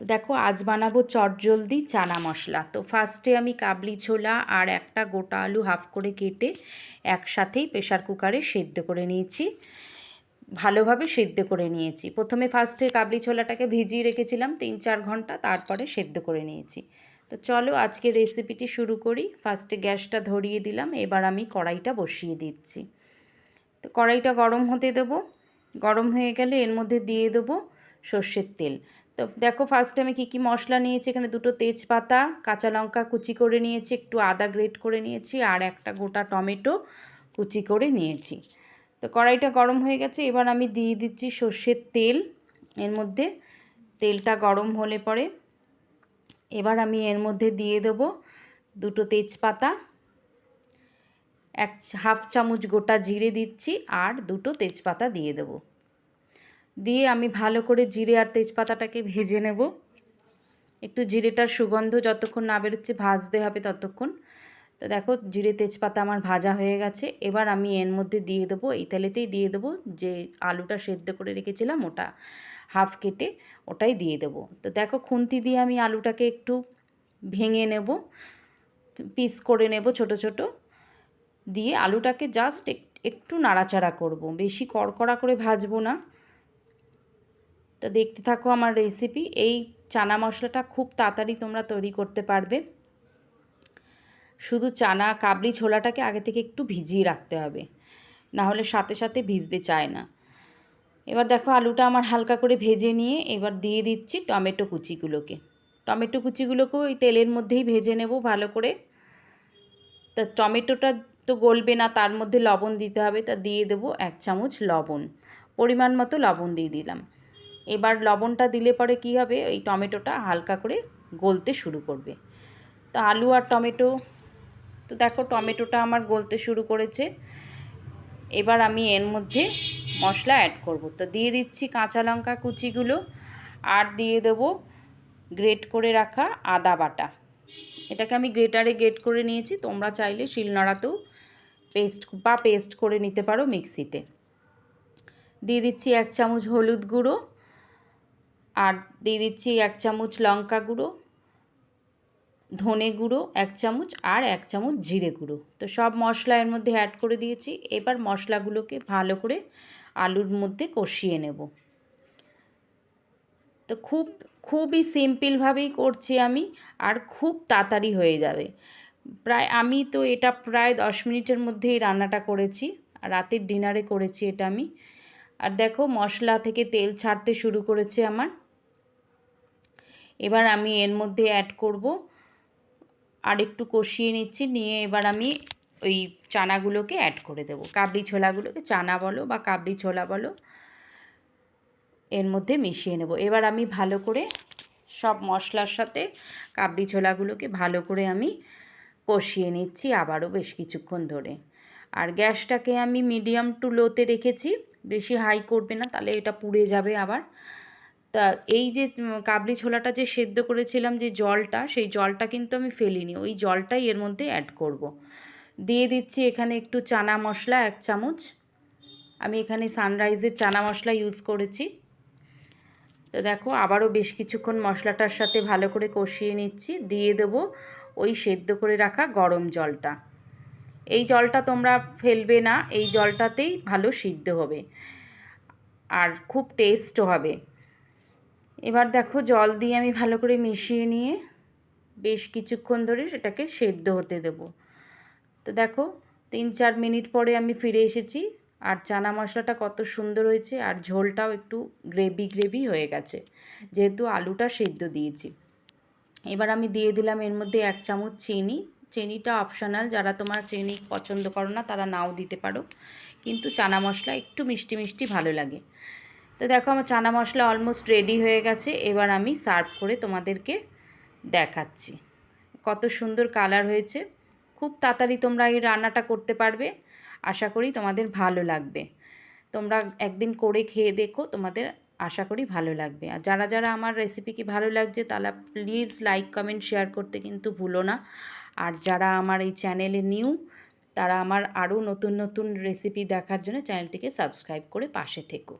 তো দেখো, আজ বানাবো চটজলদি চানা মশলা। তো ফার্স্টে আমি কাবলি ছোলা আর একটা গোটা আলু হাফ করে কেটে একসাথেই প্রেশার কুকারে সেদ্ধ করে নিয়েছি। ভালোভাবে সেদ্ধ করে নিয়েছি। প্রথমে ফার্স্টে কাবলি ছোলাটাকে ভিজিয়ে রেখেছিলাম তিন চার ঘণ্টা, তারপরে সেদ্ধ করে নিয়েছি। তো চলো, আজকে রেসিপিটি শুরু করি। ফার্স্টে গ্যাসটা ধরিয়ে দিলাম, এবার আমি কড়াইটা বসিয়ে দিচ্ছি। তো কড়াইটা গরম হতে দেবো। গরম হয়ে গেলে এর মধ্যে দিয়ে দেবো সর্ষের তেল। তো দেখো ফার্স্টে আমি কী কী মশলা নিয়েছি, এখানে দুটো তেজপাতা, কাঁচা লঙ্কা কুচি করে নিয়েছি, একটু আদা গ্রেট করে নিয়েছি, আর একটা গোটা টমেটো কুচি করে নিয়েছি। তো কড়াইটা গরম হয়ে গেছে, এবার আমি দিয়ে দিচ্ছি সর্ষের তেল, এর মধ্যে তেলটা গরম হলে পরে এবার আমি এর মধ্যে দিয়ে দেব দুটো তেজপাতা, এক হাফ চামচ গোটা জিরে দিচ্ছি, আর দুটো তেজপাতা দিয়ে দেব। দিয়ে আমি ভালো করে জিরে আর তেজপাতাটাকে ভেজে নেব। একটু জিরেটার সুগন্ধ যতক্ষণ না বেরোচ্ছে ভাজতে হবে ততক্ষণ। তো দেখো, জিরে তেজপাতা আমার ভাজা হয়ে গেছে। এবার আমি এর মধ্যে দিয়ে দেবো, এই তেলেতেই দিয়ে দেবো যে আলুটা সেদ্ধ করে রেখেছিলাম, ওটা হাফ কেটে ওটাই দিয়ে দেবো। তো দেখো, খুন্তি দিয়ে আমি আলুটাকে একটু ভেঙে নেব, পিস করে নেব ছোট ছোট। দিয়ে আলুটাকে জাস্ট একটু নাড়াচাড়া করব। বেশি কড়কড়া করে ভাজবো না। তো দেখতে থাকো আমার রেসিপি এই চানা মশলাটা খুব তাড়াতাড়ি তোমরা তৈরি করতে পারবে। শুধু চানা, কাবলি ছোলাটাকে আগে থেকে একটু ভিজিয়ে রাখতে হবে। না হলে সাথে সাথে ভিজতে চায় না। এবার দেখো আলুটা আমার হালকা করে ভেজে নিয়ে এবার দিয়ে দিচ্ছি টমেটো কুচিগুলোকে। টমেটো কুচিগুলোকেও ওই তেলের মধ্যেই ভেজে নেব ভালো করে। তা টমেটোটা তো গলবে না, তার মধ্যে লবণ দিতে হবে। তা দিয়ে দেবো এক চামচ লবণ। পরিমাণ মতো লবণ দিয়ে দিলাম। এবার লবণটা দিলে পরে কি হবে? ওই টমেটোটা হালকা করে গলতে শুরু করবে। তো আলু আর টমেটো, তো দেখো টমেটোটা আমার গলতে শুরু করেছে। এবার আমি এর মধ্যে মশলা অ্যাড করব। তো দিয়ে দিচ্ছি কাঁচা লঙ্কা কুচিগুলো আর দিয়ে দেব গ্রেট করে রাখা আদা বাটা। এটাকে আমি গ্রেটারে গ্রেট করে নিয়েছি। তোমরা চাইলে শিলনোড়াতেও পেস্ট বা পেস্ট করে নিতে পারো মিক্সিতে দিয়ে দিচ্ছি এক চামচ হলুদ গুঁড়ো। আর দিয়ে দিচ্ছি এক চামচ লঙ্কা গুঁড়ো, ধনে গুঁড়ো, এক চামচ আর এক চামচ জিরে গুঁড়ো। তো সব মশলা এর মধ্যে অ্যাড করে দিয়েছি। এবার মশলাগুলোকে ভালো করে আলুর মধ্যে কষিয়ে নেব। তো খুব, খুবই সিম্পলভাবেই করছি আমি আর খুব তাড়াতাড়ি হয়ে যাবে। প্রায়, আমি তো এটা প্রায় দশ মিনিটের মধ্যেই রান্নাটা করেছি। রাতের ডিনারে করেছি এটা আমি। আর দেখো মশলা থেকে তেল ছাড়তে শুরু করেছে আমার। এবার আমি এর মধ্যে অ্যাড করব। আর একটু কষিয়ে নিচ্ছি, নিয়ে এবার আমি ওই চানাগুলোকে অ্যাড করে দেবো। কাবলি ছোলাগুলোকে চানা বলো বা কাবলি ছোলা বলো, এর মধ্যে মিশিয়ে নেব। এবার আমি ভালো করে সব মশলার সাথে কাবলি ছোলাগুলোকে ভালো করে আমি কষিয়ে নিচ্ছি আবারও বেশ কিছুক্ষণ ধরে। আর গ্যাসটাকে আমি মিডিয়াম টু লোতে রেখেছি, বেশি হাই করবে না, তাহলে এটা পুড়ে যাবে আবার। তা এই যে কাবলি ছোলাটা যে সেদ্ধ করেছিলাম যে জলটা, সেই জলটা কিন্তু আমি ফেলিনি। ওই জলটাই এর মধ্যে অ্যাড করব। দিয়ে দিচ্ছি এখানে একটু চানা মশলা, এক চামচ। আমি এখানে সানরাইজের চানা মশলা ইউজ করেছি। তো দেখো, আবারও বেশ কিছুক্ষণ মশলাটার সাথে ভালো করে কষিয়ে নিচ্ছি। দিয়ে দেবো ওই সেদ্ধ করে রাখা গরম জলটা। এই জলটা তোমরা ফেলবে না, এই জলটাতেই ভালো সিদ্ধ হবে। আর খুব টেস্ট হবে। এবার দেখো জল দিয়ে আমি ভালো করে মিশিয়ে নিয়ে বেশ কিছুক্ষণ ধরে সেটাকে সেদ্ধ হতে দেব। তো দেখো তিন চার মিনিট পরে আমি ফিরে এসেছি আর চানা মশলাটা কত সুন্দর হয়েছে আর ঝোলটাও একটু গ্রেভি গ্রেভি হয়ে গেছে, যেহেতু আলুটা সেদ্ধ দিয়েছি। এবার আমি দিয়ে দিলাম এর মধ্যে এক চামচ চিনি। চিনিটা অপশনাল যারা তোমার চিনি পছন্দ করো না তারা নাও দিতে পারো। কিন্তু চানা মশলা একটু মিষ্টি মিষ্টি ভালো লাগে। তো দেখো আমার চানা মশলা অলমোস্ট রেডি হয়ে গেছে। এবার আমি সার্ভ করে তোমাদেরকে দেখাচ্ছি। কত সুন্দর কালার হয়েছে। খুব তাড়াতাড়ি তোমরা এই রান্নাটা করতে পারবে। আশা করি তোমাদের ভালো লাগবে। তোমরা একদিন করে খেয়ে দেখো, তোমাদের আশা করি ভালো লাগবে। আর যারা যারা আমার রেসিপি কি ভালো লাগছে, তারা প্লিজ লাইক কমেন্ট শেয়ার করতে কিন্তু ভুলো না। আর যারা আমার এই চ্যানেলে নিউ তারা আমার আরও নতুন নতুন রেসিপি দেখার জন্য চ্যানেলটিকে সাবস্ক্রাইব করে পাশে থেকো।